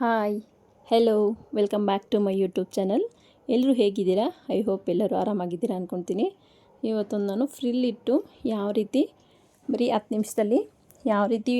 Hi. Hello welcome back to my YouTube channel ಎಲ್ಲರೂ ಹೇಗಿದ್ದೀರಾ? I hope ಎಲ್ಲರೂ ಆರಾಮಾಗಿದ್ದೀರಾ ಅಂದ್ಕೊತೀನಿ ಇವತ್ತೊಂದು ನಾನು ಫ್ರಿಲ್ ಇಟ್ಟು ಯಾವ ರೀತಿ, ಬರೀ ಹತ್ತು ನಿಮಿಷದಲ್ಲಿ ಯಾವ ರೀತಿ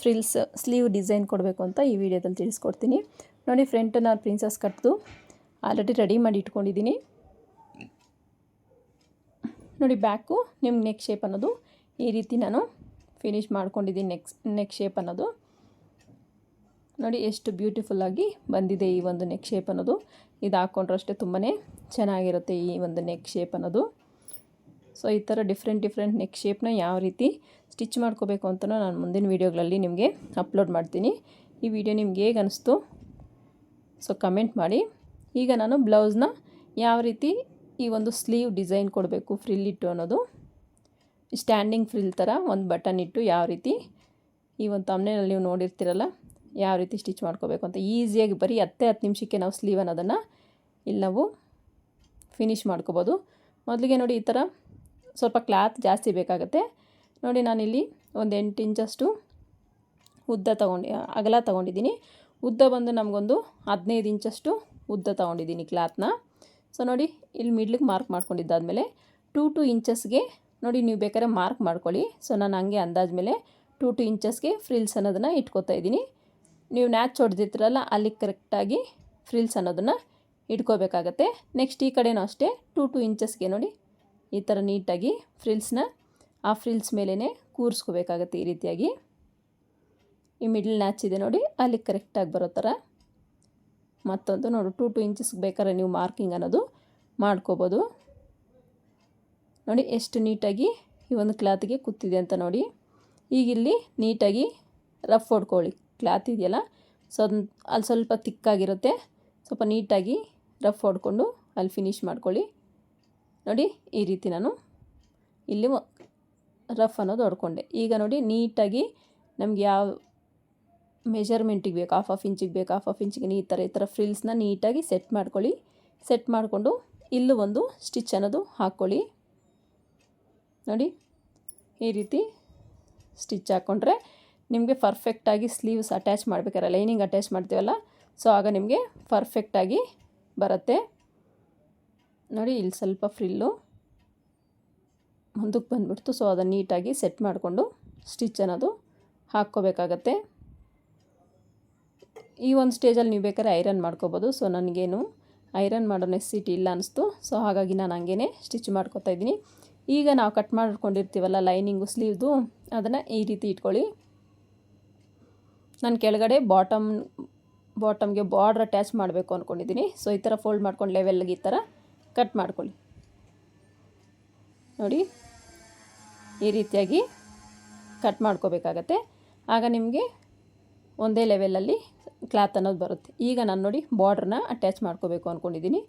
ಫ್ರಿಲ್ಸ್ ಸ್ಲೀವ್ ಡಿಸೈನ್ ಕೊಡಬೇಕು ಅಂತ ಈ ವಿಡಿಯೋದಲ್ಲಿ ತಿಳಿಸ್ಕೊಡ್ತೀನಿ. ನೋಡಿ ಫ್ರಂಟ್ ನಾನು ಪ್ರಿನ್ಸಸ್ ಕಟ್ದು ಆಲ್ರೆಡಿ ರೆಡಿ ಮಾಡಿ ಇಟ್ಕೊಂಡಿದ್ದೀನಿ. ನೋಡಿ ಬ್ಯಾಕು ನಿಮ್ಮ ನೆಕ್ ಶೇಪ್ ಅನ್ನೋದು ಈ ರೀತಿ ನಾನು ಫಿನಿಷ್ ಮಾಡ್ಕೊಂಡಿದ್ದೀನಿ ನೆಕ್ಸ್ ನೆಕ್ ಶೇಪ್ ಅನ್ನೋದು. ನೋಡಿ ಎಷ್ಟು ಬ್ಯೂಟಿಫುಲ್ಲಾಗಿ ಬಂದಿದೆ ಈ ಒಂದು ನೆಕ್ ಶೇಪ್ ಅನ್ನೋದು. ಇದು ಹಾಕ್ಕೊಂಡ್ರಷ್ಟೇ ತುಂಬಾ ಚೆನ್ನಾಗಿರುತ್ತೆ ಈ ಒಂದು ನೆಕ್ ಶೇಪ್ ಅನ್ನೋದು. ಸೊ ಈ ಥರ ಡಿಫ್ರೆಂಟ್ ಡಿಫ್ರೆಂಟ್ ನೆಕ್ ಶೇಪ್ನ ಯಾವ ರೀತಿ ಸ್ಟಿಚ್ ಮಾಡ್ಕೋಬೇಕು ಅಂತ ನಾನು ಮುಂದಿನ ವೀಡಿಯೋಗಳಲ್ಲಿ ನಿಮಗೆ ಅಪ್ಲೋಡ್ ಮಾಡ್ತೀನಿ. ಈ ವಿಡಿಯೋ ನಿಮ್ಗೆ ಹೇಗೆ ಅನಿಸ್ತು? ಸೊ ಕಮೆಂಟ್ ಮಾಡಿ. ಈಗ ನಾನು ಬ್ಲೌಸ್ನ ಯಾವ ರೀತಿ ಈ ಒಂದು ಸ್ಲೀವ್ ಡಿಸೈನ್ ಕೊಡಬೇಕು ಫ್ರಿಲ್ ಇಟ್ಟು ಅನ್ನೋದು. ಸ್ಟ್ಯಾಂಡಿಂಗ್ ಫ್ರಿಲ್ ಥರ ಒಂದು ಬಟನ್ ಇಟ್ಟು ಯಾವ ರೀತಿ ಈ ಒಂದು ತಮ್ಮನೇನಲ್ಲಿ ನೀವು ನೋಡಿರ್ತೀರಲ್ಲ ಯಾವ ರೀತಿ ಸ್ಟಿಚ್ ಮಾಡ್ಕೋಬೇಕು ಅಂತ ಈಸಿಯಾಗಿ ಬರೀ ಹತ್ತೇ ಹತ್ತು ನಿಮಿಷಕ್ಕೆ ನಾವು ಸ್ಲೀವ್ ಅನ್ನೋದನ್ನು ಇಲ್ಲಿ ನಾವು ಫಿನಿಷ್ ಮಾಡ್ಕೋಬೋದು. ಮೊದಲಿಗೆ ನೋಡಿ ಈ ಥರ ಸ್ವಲ್ಪ ಕ್ಲಾತ್ ಜಾಸ್ತಿ ಬೇಕಾಗುತ್ತೆ. ನೋಡಿ ನಾನಿಲ್ಲಿ ಒಂದು ಎಂಟು ಇಂಚಷ್ಟು ಉದ್ದ ತಗೊಂಡು, ಅಗಲ ತೊಗೊಂಡಿದ್ದೀನಿ. ಉದ್ದ ಬಂದು ನಮಗೊಂದು ಹದಿನೈದು ಇಂಚಷ್ಟು ಉದ್ದ ತೊಗೊಂಡಿದ್ದೀನಿ ಕ್ಲಾತ್ನ ಸೊ ನೋಡಿ ಇಲ್ಲಿ ಮಿಡ್ಲಿಗೆ ಮಾರ್ಕ್ ಮಾಡ್ಕೊಂಡಿದ್ದಾದಮೇಲೆ ಟೂ ಟು ಇಂಚಸ್ಗೆ ನೋಡಿ ನೀವು ಬೇಕಾದ್ರೆ ಮಾರ್ಕ್ ಮಾಡ್ಕೊಳ್ಳಿ. ಸೊ ನಾನು ಹಂಗೆ ಅಂದಾಜ್ ಮೇಲೆ ಟೂ ಟು ಇಂಚಸ್ಗೆ ಫ್ರಿಲ್ಸ್ ಅನ್ನೋದನ್ನು ಇಟ್ಕೋತಾ ಇದ್ದೀನಿ. ನೀವು ನ್ಯಾಚ್ ಹೊಡೆದಿರ್ತೀರಲ್ಲ ಅಲ್ಲಿ ಕರೆಕ್ಟಾಗಿ ಫ್ರಿಲ್ಸ್ ಅನ್ನೋದನ್ನು ಇಟ್ಕೋಬೇಕಾಗತ್ತೆ. ನೆಕ್ಸ್ಟ್ ಈ ಕಡೆನೂ ಅಷ್ಟೇ ಟೂ ಟು ಇಂಚಸ್ಗೆ ನೋಡಿ ಈ ಥರ ನೀಟಾಗಿ ಫ್ರಿಲ್ಸ್ನ ಆ ಫ್ರಿಲ್ಸ್ ಮೇಲೇ ಕೂರಿಸ್ಕೋಬೇಕಾಗತ್ತೆ ಈ ರೀತಿಯಾಗಿ. ಈ ಮಿಡ್ಲ್ ನ್ಯಾಚ್ ಇದೆ ನೋಡಿ, ಅಲ್ಲಿ ಕರೆಕ್ಟಾಗಿ ಬರೋ ಥರ ಮತ್ತೊಂದು ನೋಡಿ ಟೂ ಟು ಇಂಚಸ್ಗೆ ಬೇಕಾದ್ರೆ ನೀವು ಮಾರ್ಕಿಂಗ್ ಅನ್ನೋದು ಮಾಡ್ಕೋಬೋದು. ನೋಡಿ, ಎಷ್ಟು ನೀಟಾಗಿ ಈ ಒಂದು ಕ್ಲಾತ್ಗೆ ಕೂತಿದೆ ಅಂತ ನೋಡಿ. ಈಗ ಇಲ್ಲಿ ನೀಟಾಗಿ ರಫ್ ಹೊಡ್ಕೊಳ್ಳಿ. ಕ್ಲಾತ್ ಇದೆಯಲ್ಲ, ಸೊ ಅದನ್ನ ಅಲ್ಲಿ ಸ್ವಲ್ಪ ತಿಕ್ಕಾಗಿರುತ್ತೆ. ಸ್ವಲ್ಪ ನೀಟಾಗಿ ರಫ್ ಹೊಡ್ಕೊಂಡು ಅಲ್ಲಿ ಫಿನಿಷ್ ಮಾಡ್ಕೊಳ್ಳಿ. ನೋಡಿ, ಈ ರೀತಿ ನಾನು ಇಲ್ಲಿ ರಫ್ ಅನ್ನೋದು ಹೊಡ್ಕೊಂಡೆ. ಈಗ ನೋಡಿ, ನೀಟಾಗಿ ನಮ್ಗೆ ಯಾವ ಮೆಜರ್ಮೆಂಟಿಗೆ ಬೇಕು ಹಾಫ್ ಹಾಫ್ ಇಂಚಿಗೆ ಬೇಕು ಹಾಫ್ ಹಾಫ್ ಇಂಚಿಗೆ ಈ ಥರ ಈ ಥರ ಫ್ರಿಲ್ಸ್ನ ನೀಟಾಗಿ ಸೆಟ್ ಮಾಡ್ಕೊಳ್ಳಿ. ಸೆಟ್ ಮಾಡಿಕೊಂಡು ಇಲ್ಲೂ ಒಂದು ಸ್ಟಿಚ್ ಅನ್ನೋದು ಹಾಕ್ಕೊಳ್ಳಿ. ನೋಡಿ, ಈ ರೀತಿ ಸ್ಟಿಚ್ ಹಾಕ್ಕೊಂಡ್ರೆ ನಿಮಗೆ ಪರ್ಫೆಕ್ಟಾಗಿ ಸ್ಲೀವ್ಸ್ ಅಟ್ಯಾಚ್ ಮಾಡಬೇಕಾರೆ ಲೈನಿಂಗ್ ಅಟ್ಯಾಚ್ ಮಾಡ್ತೀವಲ್ಲ? ಸೊ ಆಗ ನಿಮಗೆ ಪರ್ಫೆಕ್ಟಾಗಿ ಬರುತ್ತೆ. ನೋಡಿ, ಇಲ್ಲಿ ಸ್ವಲ್ಪ ಫ್ರಿಲ್ಲು ಮುಂದಕ್ಕೆ ಬಂದುಬಿಡ್ತು. ಸೊ ಅದನ್ನು ನೀಟಾಗಿ ಸೆಟ್ ಮಾಡಿಕೊಂಡು ಸ್ಟಿಚ್ ಅನ್ನೋದು ಹಾಕ್ಕೋಬೇಕಾಗತ್ತೆ. ಈ ಒಂದು ಸ್ಟೇಜಲ್ಲಿ ನೀವು ಬೇಕಾದ್ರೆ ಐರನ್ ಮಾಡ್ಕೋಬೋದು. ಸೊ ನನಗೇನು ಐರನ್ ಮಾಡೋ ನೆಸಿಟಿ ಇಲ್ಲ ಅನ್ನಿಸ್ತು ಸೊ ಹಾಗಾಗಿ ನಾನು ಹಂಗೇ ಸ್ಟಿಚ್ ಮಾಡ್ಕೋತಾ ಇದ್ದೀನಿ. ಈಗ ನಾವು ಕಟ್ ಮಾಡ್ಕೊಂಡಿರ್ತೀವಲ್ಲ ಲೈನಿಂಗು ಸ್ಲೀವ್ದು ಅದನ್ನು ಈ ರೀತಿ ಇಟ್ಕೊಳ್ಳಿ. ನಾನು ಕೆಳಗಡೆ ಬಾಟಮ್, ಬಾಟಮ್ಗೆ ಬಾರ್ಡ್ರ್ ಅಟ್ಯಾಚ್ ಮಾಡಬೇಕು ಅಂದ್ಕೊಂಡಿದ್ದೀನಿ ಸೊ ಈ ಥರ ಫೋಲ್ಡ್ ಮಾಡ್ಕೊಂಡು ಲೆವೆಲ್ಗೆ ಈ ಥರ ಕಟ್ ಮಾಡ್ಕೊಳ್ಳಿ. ನೋಡಿ, ಈ ರೀತಿಯಾಗಿ ಕಟ್ ಮಾಡ್ಕೋಬೇಕಾಗತ್ತೆ. ಆಗ ನಿಮಗೆ ಒಂದೇ ಲೆವೆಲಲ್ಲಿ ಕ್ಲಾತ್ ಅನ್ನೋದು ಬರುತ್ತೆ. ಈಗ ನಾನು ನೋಡಿ ಬಾರ್ಡ್ರನ್ನ ಅಟ್ಯಾಚ್ ಮಾಡ್ಕೋಬೇಕು ಅಂದ್ಕೊಂಡಿದ್ದೀನಿ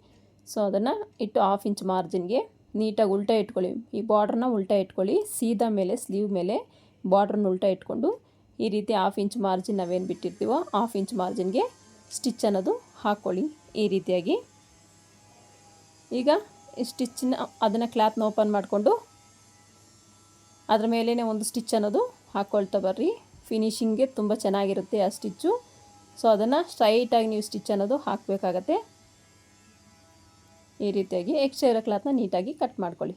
ಸೊ ಅದನ್ನು ಇಟ್ಟು ಹಾಫ್ ಇಂಚ್ ಮಾರ್ಜಿನ್ಗೆ ನೀಟಾಗಿ ಉಲ್ಟಾ ಇಟ್ಕೊಳ್ಳಿ. ಈ ಬಾರ್ಡ್ರನ್ನ ಉಲ್ಟಾ ಇಟ್ಕೊಳ್ಳಿ. ಸೀದಾ ಮೇಲೆ ಸ್ಲೀವ್ ಮೇಲೆ ಬಾರ್ಡ್ರನ್ನ ಉಲ್ಟಾ ಇಟ್ಕೊಂಡು ಈ ರೀತಿ ಹಾಫ್ ಇಂಚ್ ಮಾರ್ಜಿನ್ ನಾವೇನು ಬಿಟ್ಟಿರ್ತೀವೋ ಹಾಫ್ ಇಂಚ್ ಮಾರ್ಜಿನ್ಗೆ ಸ್ಟಿಚ್ ಅನ್ನೋದು ಹಾಕ್ಕೊಳ್ಳಿ ಈ ರೀತಿಯಾಗಿ. ಈಗ ಸ್ಟಿಚ್ನ ಅದನ್ನು ಕ್ಲಾತ್ನ ಓಪನ್ ಮಾಡಿಕೊಂಡು ಅದ್ರ ಮೇಲೇ ಒಂದು ಸ್ಟಿಚ್ ಅನ್ನೋದು ಹಾಕ್ಕೊಳ್ತಾ ಬರ್ರಿ. ಫಿನಿಶಿಂಗ್ಗೆ ತುಂಬ ಚೆನ್ನಾಗಿರುತ್ತೆ ಆ ಸ್ಟಿಚ್ಚು ಸೊ ಅದನ್ನು ಸ್ಟ್ರೈಟಾಗಿ ನೀವು ಸ್ಟಿಚ್ ಅನ್ನೋದು ಹಾಕಬೇಕಾಗತ್ತೆ. ಈ ರೀತಿಯಾಗಿ ಎಕ್ಸ್ಟ್ರಾ ಇರೋ ಕ್ಲಾತ್ನ ನೀಟಾಗಿ ಕಟ್ ಮಾಡ್ಕೊಳ್ಳಿ.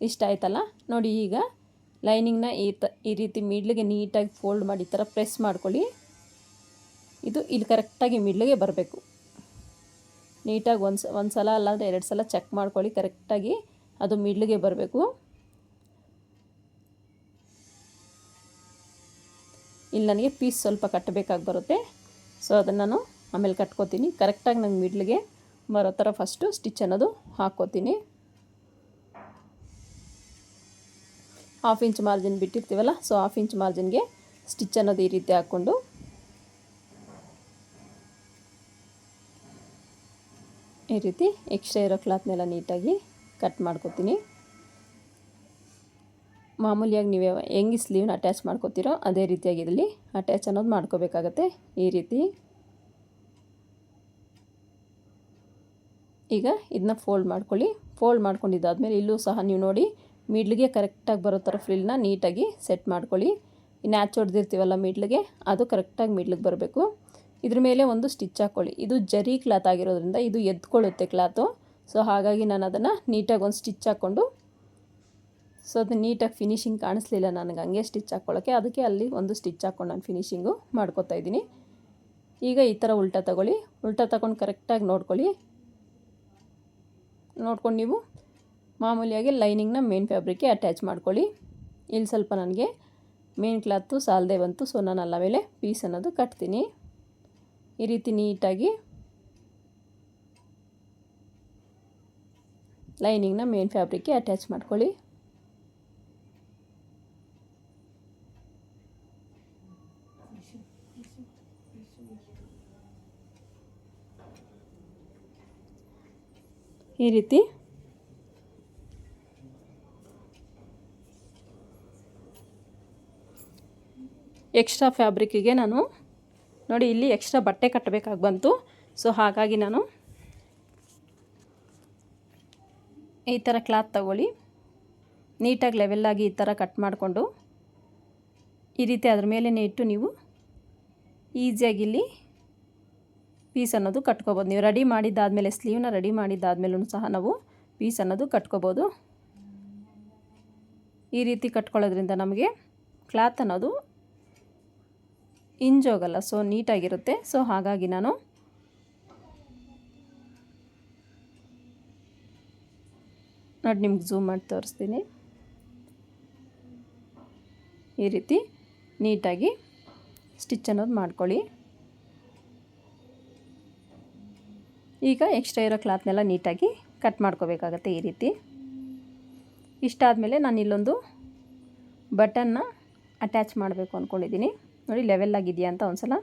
ಇಷ್ಟ ಆಯ್ತಲ್ಲ ನೋಡಿ ಈಗ ಲೈನಿಂಗ್ನ ಈ ತ, ಈ ರೀತಿ ಮಿಡ್ಲಿಗೆ ನೀಟಾಗಿ ಫೋಲ್ಡ್ ಮಾಡಿ ಈ ಥರ ಪ್ರೆಸ್ ಮಾಡ್ಕೊಳ್ಳಿ. ಇದು ಇಲ್ಲಿ ಕರೆಕ್ಟಾಗಿ ಮಿಡ್ಲಿಗೆ ಬರಬೇಕು. ನೀಟಾಗಿ ಒಂದು ಒಂದು ಸಲ ಅಲ್ಲಾಂದರೆ ಎರಡು ಸಲ ಚೆಕ್ ಮಾಡ್ಕೊಳ್ಳಿ ಕರೆಕ್ಟಾಗಿ ಅದು ಮಿಡ್ಲಿಗೆ ಬರಬೇಕು. ಇಲ್ಲಿ ನನಗೆ ಪೀಸ್ ಸ್ವಲ್ಪ ಕಟ್ಟಬೇಕಾಗಿ ಬರುತ್ತೆ. ಸೊ ಅದನ್ನು ನಾನು ಆಮೇಲೆ ಕಟ್ಕೋತೀನಿ. ಕರೆಕ್ಟಾಗಿ ನಂಗೆ ಮಿಡ್ಲಿಗೆ ಬರೋ ಥರ ಫಸ್ಟು ಸ್ಟಿಚ್ ಅನ್ನೋದು ಹಾಕ್ಕೋತೀನಿ. ಹಾಫ್ ಇಂಚ್ ಮಾರ್ಜಿನ್ ಬಿಟ್ಟಿರ್ತೀವಲ್ಲ ಸೊ ಹಾಫ್ ಇಂಚ್ ಮಾರ್ಜಿನ್ಗೆ ಸ್ಟಿಚ್ ಅನ್ನೋದು ಈ ರೀತಿ ಹಾಕ್ಕೊಂಡು. ಈ ರೀತಿ ಎಕ್ಸ್ಟ್ರಾ ಇರೋ ಕ್ಲಾತ್ನೆಲ್ಲ ನೀಟಾಗಿ ಕಟ್ ಮಾಡ್ಕೊತೀನಿ. ಮಾಮೂಲಿಯಾಗಿ ನೀವು ಹೆಂಗೆ ಸ್ಲೀವ್ನ ಅಟ್ಯಾಚ್ ಮಾಡ್ಕೋತೀರೋ ಅದೇ ರೀತಿಯಾಗಿ ಇದರಲ್ಲಿ ಅಟ್ಯಾಚ್ ಅನ್ನೋದು ಮಾಡ್ಕೋಬೇಕಾಗತ್ತೆ ಈ ರೀತಿ. ಈಗ ಇದನ್ನ ಫೋಲ್ಡ್ ಮಾಡ್ಕೊಳ್ಳಿ. ಫೋಲ್ಡ್ ಮಾಡ್ಕೊಂಡಿದ್ದಾದ್ಮೇಲೆ ಇಲ್ಲೂ ಸಹ ನೀವು ನೋಡಿ ಮಿಡ್ಲಿಗೆ ಕರೆಕ್ಟಾಗಿ ಬರೋ ಥರ ಫ್ರಿಲ್ನ ನೀಟಾಗಿ ಸೆಟ್ ಮಾಡ್ಕೊಳ್ಳಿ. ನ್ಯಾಚ್ ಹೊಡೆದಿರ್ತೀವಲ್ಲ ಮಿಡ್ಲಿಗೆ, ಅದು ಕರೆಕ್ಟಾಗಿ ಮಿಡ್ಲಿಗೆ ಬರಬೇಕು. ಇದ್ರ ಮೇಲೆ ಒಂದು ಸ್ಟಿಚ್ ಹಾಕ್ಕೊಳ್ಳಿ. ಇದು ಜರಿ ಕ್ಲಾತ್ ಆಗಿರೋದ್ರಿಂದ ಇದು ಎದ್ಕೊಳ್ಳುತ್ತೆ ಕ್ಲಾತು. ಸೊ ಹಾಗಾಗಿ ನಾನು ಅದನ್ನು ನೀಟಾಗಿ ಒಂದು ಸ್ಟಿಚ್ ಹಾಕ್ಕೊಂಡು, ಸೊ ಅದು ನೀಟಾಗಿ ಫಿನಿಶಿಂಗ್ ಕಾಣಿಸ್ಲಿಲ್ಲ ನನಗೆ, ಹಂಗೆ ಸ್ಟಿಚ್ ಹಾಕ್ಕೊಳ್ಳೋಕ್ಕೆ. ಅದಕ್ಕೆ ಅಲ್ಲಿ ಒಂದು ಸ್ಟಿಚ್ ಹಾಕ್ಕೊಂಡು ನಾನು ಫಿನಿಶಿಂಗು ಮಾಡ್ಕೋತಾ ಇದ್ದೀನಿ. ಈಗ ಈ ಥರ ಉಲ್ಟಾ ತಗೊಳ್ಳಿ. ಉಲ್ಟಾ ತಗೊಂಡು ಕರೆಕ್ಟಾಗಿ ನೋಡ್ಕೊಳ್ಳಿ. ನೋಡ್ಕೊಂಡು ನೀವು ಮಾಮೂಲಿಯಾಗಿ ಲೈನಿಂಗ್ನ ಮೇನ್ ಫ್ಯಾಬ್ರಿಕ್ಗೆ ಅಟ್ಯಾಚ್ ಮಾಡ್ಕೊಳ್ಳಿ. ಇಲ್ಲಿ ಸ್ವಲ್ಪ ನನಗೆ ಮೇನ್ ಕ್ಲಾತು ಸಾಲದೆ ಬಂತು ಸೊ ನಾನು ಅಲ್ಲ ಮೇಲೆ ಪೀಸ್ ಅನ್ನೋದು ಕಟ್ತೀನಿ. ಈ ರೀತಿ ನೀಟಾಗಿ ಲೈನಿಂಗ್ನ ಮೇನ್ ಫ್ಯಾಬ್ರಿಕ್ಗೆ ಅಟ್ಯಾಚ್ ಮಾಡ್ಕೊಳ್ಳಿ. ಈ ರೀತಿ ಎಕ್ಸ್ಟ್ರಾ ಫ್ಯಾಬ್ರಿಕ್ಕಿಗೆ ನಾನು ನೋಡಿ ಇಲ್ಲಿ ಎಕ್ಸ್ಟ್ರಾ ಬಟ್ಟೆ ಕಟ್ಟಬೇಕಾಗಿ ಬಂತು. ಸೊ ಹಾಗಾಗಿ ನಾನು ಈ ಥರ ಕ್ಲಾತ್ ತಗೊಳ್ಳಿ. ನೀಟಾಗಿ ಲೆವೆಲ್ಲಾಗಿ ಈ ಥರ ಕಟ್ ಮಾಡಿಕೊಂಡು ಈ ರೀತಿ ಅದ್ರ ಮೇಲೇ ಇಟ್ಟು ನೀವು ಈಸಿಯಾಗಿ ಇಲ್ಲಿ ಪೀಸ್ ಅನ್ನೋದು ಕಟ್ಕೋಬೋದು. ನೀವು ರೆಡಿ ಮಾಡಿದ್ದಾದಮೇಲೆ ಸ್ಲೀವ್ನ ರೆಡಿ ಮಾಡಿದ್ದಾದಮೇಲೂ ಸಹ ನಾವು ಪೀಸ್ ಅನ್ನೋದು ಕಟ್ಕೋಬೋದು. ಈ ರೀತಿ ಕಟ್ಕೊಳ್ಳೋದ್ರಿಂದ ನಮಗೆ ಕ್ಲಾತ್ ಅನ್ನೋದು ಇಂಜೋಗಲ್ಲ ಸೊ ನೀಟಾಗಿರುತ್ತೆ. ಸೊ ಹಾಗಾಗಿ ನಾನು ನೋಡಿ ನಿಮ್ಗೆ ಝೂಮ್ ಮಾಡಿ ತೋರಿಸ್ತೀನಿ. ಈ ರೀತಿ ನೀಟಾಗಿ ಸ್ಟಿಚ್ ಅನ್ನೋದು ಮಾಡ್ಕೊಳ್ಳಿ. ಈಗ ಎಕ್ಸ್ಟ್ರಾ ಇರೋ ಕ್ಲಾತ್ನೆಲ್ಲ ನೀಟಾಗಿ ಕಟ್ ಮಾಡ್ಕೋಬೇಕಾಗತ್ತೆ ಈ ರೀತಿ. ಇಷ್ಟಾದಮೇಲೆ ನಾನು ಇಲ್ಲೊಂದು ಬಟನ್ನ ಅಟ್ಯಾಚ್ ಮಾಡಬೇಕು ಅಂದ್ಕೊಂಡಿದ್ದೀನಿ ನೋಡಿ ಲೆವೆಲ್ ಆಗಿದೆಯಾ ಅಂತ ಒಂದು ಸಲ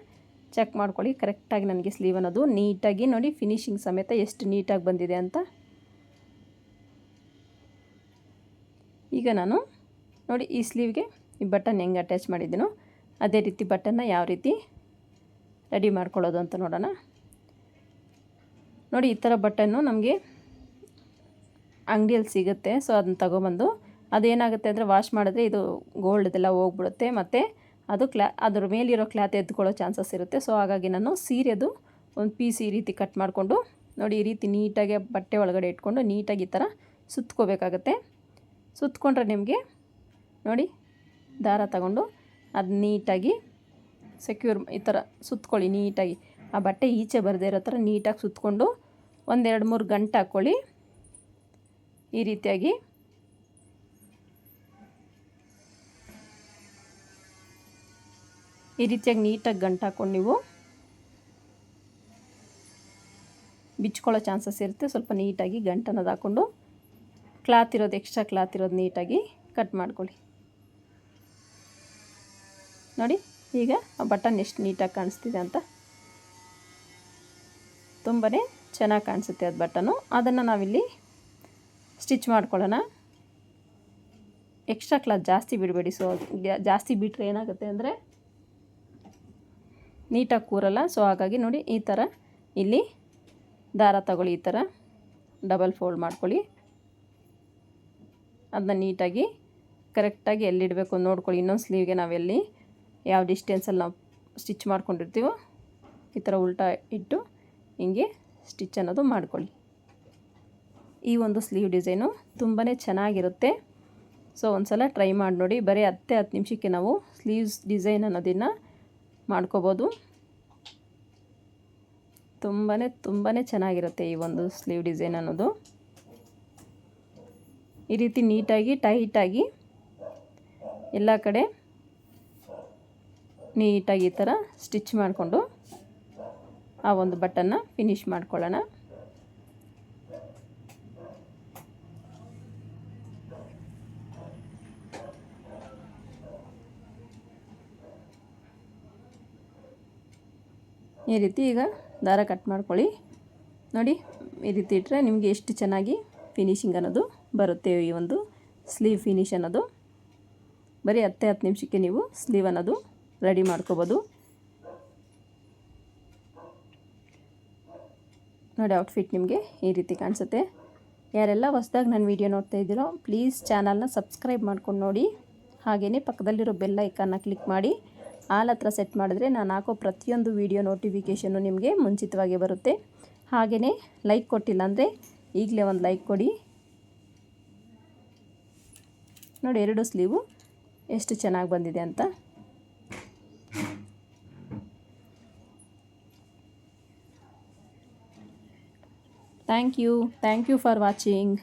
ಚೆಕ್ ಮಾಡ್ಕೊಳ್ಳಿ ಕರೆಕ್ಟಾಗಿ ನನಗೆ ಸ್ಲೀವ್ ಅನ್ನೋದು ನೀಟಾಗಿ ನೋಡಿ ಫಿನಿಶಿಂಗ್ ಸಮೇತ ಎಷ್ಟು ನೀಟಾಗಿ ಬಂದಿದೆ ಅಂತ. ಈಗ ನಾನು ನೋಡಿ ಈ ಸ್ಲೀವ್ಗೆ ಈ ಬಟನ್ ಹೆಂಗೆ ಅಟ್ಯಾಚ್ ಮಾಡಿದ್ದೀನೋ ಅದೇ ರೀತಿ ಬಟನ್ನ ಯಾವ ರೀತಿ ರೆಡಿ ಮಾಡ್ಕೊಳ್ಳೋದು ಅಂತ ನೋಡೋಣ. ನೋಡಿ ಈ ಥರ ಬಟನ್ನು ನಮಗೆ ಅಂಗಡಿಯಲ್ಲಿ ಸಿಗುತ್ತೆ. ಸೊ ಅದನ್ನ ತಗೊಬಂದು ಅದೇನಾಗುತ್ತೆ ಅಂದರೆ ವಾಶ್ ಮಾಡಿದ್ರೆ ಇದು ಗೋಲ್ಡ್ದೆಲ್ಲ ಹೋಗ್ಬಿಡುತ್ತೆ. ಮತ್ತು ಅದು ಕ್ಲಾ, ಅದ್ರ ಮೇಲಿರೋ ಕ್ಲಾತ್ ಎದ್ಕೊಳ್ಳೋ ಚಾನ್ಸಸ್ ಇರುತ್ತೆ. ಸೊ ಹಾಗಾಗಿ ನಾನು ಸೀರೆದು ಒಂದು ಪೀಸ್ ಈ ರೀತಿ ಕಟ್ ಮಾಡಿಕೊಂಡು, ನೋಡಿ ಈ ರೀತಿ ನೀಟಾಗಿ ಬಟ್ಟೆ ಒಳಗಡೆ ಇಟ್ಕೊಂಡು ನೀಟಾಗಿ ಈ ಥರ ಸುತ್ಕೋಬೇಕಾಗತ್ತೆ. ಸುತ್ಕೊಂಡ್ರೆ ನಿಮಗೆ, ನೋಡಿ, ದಾರ ತಗೊಂಡು ಅದು ನೀಟಾಗಿ ಸೆಕ್ಯೂರ್ ಈ ಥರ ಸುತ್ಕೊಳ್ಳಿ ನೀಟಾಗಿ. ಆ ಬಟ್ಟೆ ಈಚೆ ಬರದೇ ಇರೋ ಥರ ನೀಟಾಗಿ ಸುತ್ಕೊಂಡು ಒಂದೆರಡು ಮೂರು ಗಂಟೆ ಹಾಕ್ಕೊಳ್ಳಿ. ಈ ರೀತಿಯಾಗಿ ಈ ರೀತಿಯಾಗಿ ನೀಟಾಗಿ ಗಂಟು ಹಾಕ್ಕೊಂಡು ನೀವು ಬಿಚ್ಕೊಳ್ಳೋ ಚಾನ್ಸಸ್ ಇರುತ್ತೆ. ಸ್ವಲ್ಪ ನೀಟಾಗಿ ಗಂಟನ್ನೋದು ಹಾಕ್ಕೊಂಡು ಕ್ಲಾತ್ ಇರೋದು, ಎಕ್ಸ್ಟ್ರಾ ಕ್ಲಾತ್ ಇರೋದು ನೀಟಾಗಿ ಕಟ್ ಮಾಡ್ಕೊಳ್ಳಿ. ನೋಡಿ, ಈಗ ಆ ಬಟನ್ ಎಷ್ಟು ನೀಟಾಗಿ ಕಾಣಿಸ್ತಿದೆ ಅಂತ. ತುಂಬಾ ಚೆನ್ನಾಗಿ ಕಾಣಿಸುತ್ತೆ ಅದು ಬಟನು. ಅದನ್ನು ನಾವಿಲ್ಲಿ ಸ್ಟಿಚ್ ಮಾಡ್ಕೊಳ್ಳೋಣ. ಎಕ್ಸ್ಟ್ರಾ ಕ್ಲಾತ್ ಜಾಸ್ತಿ ಬಿಡಬೇಡಿ. ಸೊ, ಜಾಸ್ತಿ ಬಿಟ್ಟರೆ ಏನಾಗುತ್ತೆ ಅಂದರೆ ನೀಟಾಗಿ ಕೂರಲ್ಲ. ಸೊ ಹಾಗಾಗಿ ನೋಡಿ ಈ ಥರ ಇಲ್ಲಿ ದಾರ ತಗೊಳ್ಳಿ, ಈ ಥರ ಡಬಲ್ ಫೋಲ್ಡ್ ಮಾಡ್ಕೊಳ್ಳಿ. ಅದನ್ನ ನೀಟಾಗಿ ಕರೆಕ್ಟಾಗಿ ಎಲ್ಲಿಡಬೇಕು ನೋಡ್ಕೊಳ್ಳಿ. ಇನ್ನೊಂದು ಸ್ಲೀವ್ಗೆ ನಾವೆಲ್ಲಿ ಯಾವ ಡಿಸ್ಟೆನ್ಸಲ್ಲಿ ನಾವು ಸ್ಟಿಚ್ ಮಾಡ್ಕೊಂಡಿರ್ತೀವೋ ಈ ಥರ ಉಲ್ಟಾ ಇಟ್ಟು ಹಿಂಗೆ ಸ್ಟಿಚ್ ಅನ್ನೋದು ಮಾಡ್ಕೊಳ್ಳಿ. ಈ ಒಂದು ಸ್ಲೀವ್ ಡಿಸೈನು ತುಂಬಾ ಚೆನ್ನಾಗಿರುತ್ತೆ. ಸೊ ಒಂದು ಸಲ ಟ್ರೈ ಮಾಡಿ ನೋಡಿ. ಬರೀ ಹತ್ತೇ ಹತ್ತು ನಿಮಿಷಕ್ಕೆ ನಾವು ಸ್ಲೀವ್ಸ್ ಡಿಸೈನ್ ಅನ್ನೋದನ್ನು ಮಾಡ್ಕೋಬೋದು. ತುಂಬಾ ತುಂಬಾ ಚೆನ್ನಾಗಿರುತ್ತೆ ಈ ಒಂದು ಸ್ಲೀವ್ ಡಿಸೈನ್ ಅನ್ನೋದು. ಈ ರೀತಿ ನೀಟಾಗಿ, ಟೈಟಾಗಿ ಎಲ್ಲ ಕಡೆ ನೀಟಾಗಿ ಈ ಥರ ಸ್ಟಿಚ್ ಮಾಡಿಕೊಂಡು ಆ ಒಂದು ಬಟನ್ನ ಫಿನಿಶ್ ಮಾಡ್ಕೊಳ್ಳೋಣ. ಈ ರೀತಿ ಈಗ ದಾರ ಕಟ್ ಮಾಡ್ಕೊಳ್ಳಿ. ನೋಡಿ, ಈ ರೀತಿ ಇಟ್ಟರೆ ನಿಮಗೆ ಎಷ್ಟು ಚೆನ್ನಾಗಿ ಫಿನಿಶಿಂಗ್ ಅನ್ನೋದು ಬರುತ್ತೆ ಈ ಒಂದು ಸ್ಲೀವ್ ಫಿನಿಶ್ ಅನ್ನೋದು. ಬರೀ ಹತ್ತೇ ಹತ್ತು ನಿಮಿಷಕ್ಕೆ ನೀವು ಸ್ಲೀವ್ ಅನ್ನೋದು ರೆಡಿ ಮಾಡ್ಕೋಬೋದು. ನೋಡಿ ಔಟ್ಫಿಟ್ ನಿಮಗೆ ಈ ರೀತಿ ಕಾಣಿಸುತ್ತೆ. ಯಾರೆಲ್ಲ ಹೊಸ್ದಾಗಿ ನಾನು ವೀಡಿಯೋ ನೋಡ್ತಾ ಇದ್ದೀರೋ ಪ್ಲೀಸ್ ಚಾನಲ್ನ ಸಬ್ಸ್ಕ್ರೈಬ್ ಮಾಡ್ಕೊಂಡು ನೋಡಿ. ಹಾಗೆಯೇ ಪಕ್ಕದಲ್ಲಿರೋ ಬೆಲ್ ಐಕನ್ನ ಕ್ಲಿಕ್ ಮಾಡಿ. ಆಲ್ ಹತ್ರ ಸೆಟ್ ಮಾಡಿದ್ರೆ ನಾನು ಹಾಕೋ ಪ್ರತಿಯೊಂದು ವೀಡಿಯೋ ನೋಟಿಫಿಕೇಷನ್ನು ನಿಮಗೆ ಮುಂಚಿತವಾಗಿ ಬರುತ್ತೆ. ಹಾಗೆಯೇ ಲೈಕ್ ಕೊಟ್ಟಿಲ್ಲ ಅಂದರೆ ಈಗಲೇ ಒಂದು ಲೈಕ್ ಕೊಡಿ. ನೋಡಿ ಎರಡು ಸ್ಲೀವು ಎಷ್ಟು ಚೆನ್ನಾಗಿ ಬಂದಿದೆ ಅಂತ. Thank you thank you for watching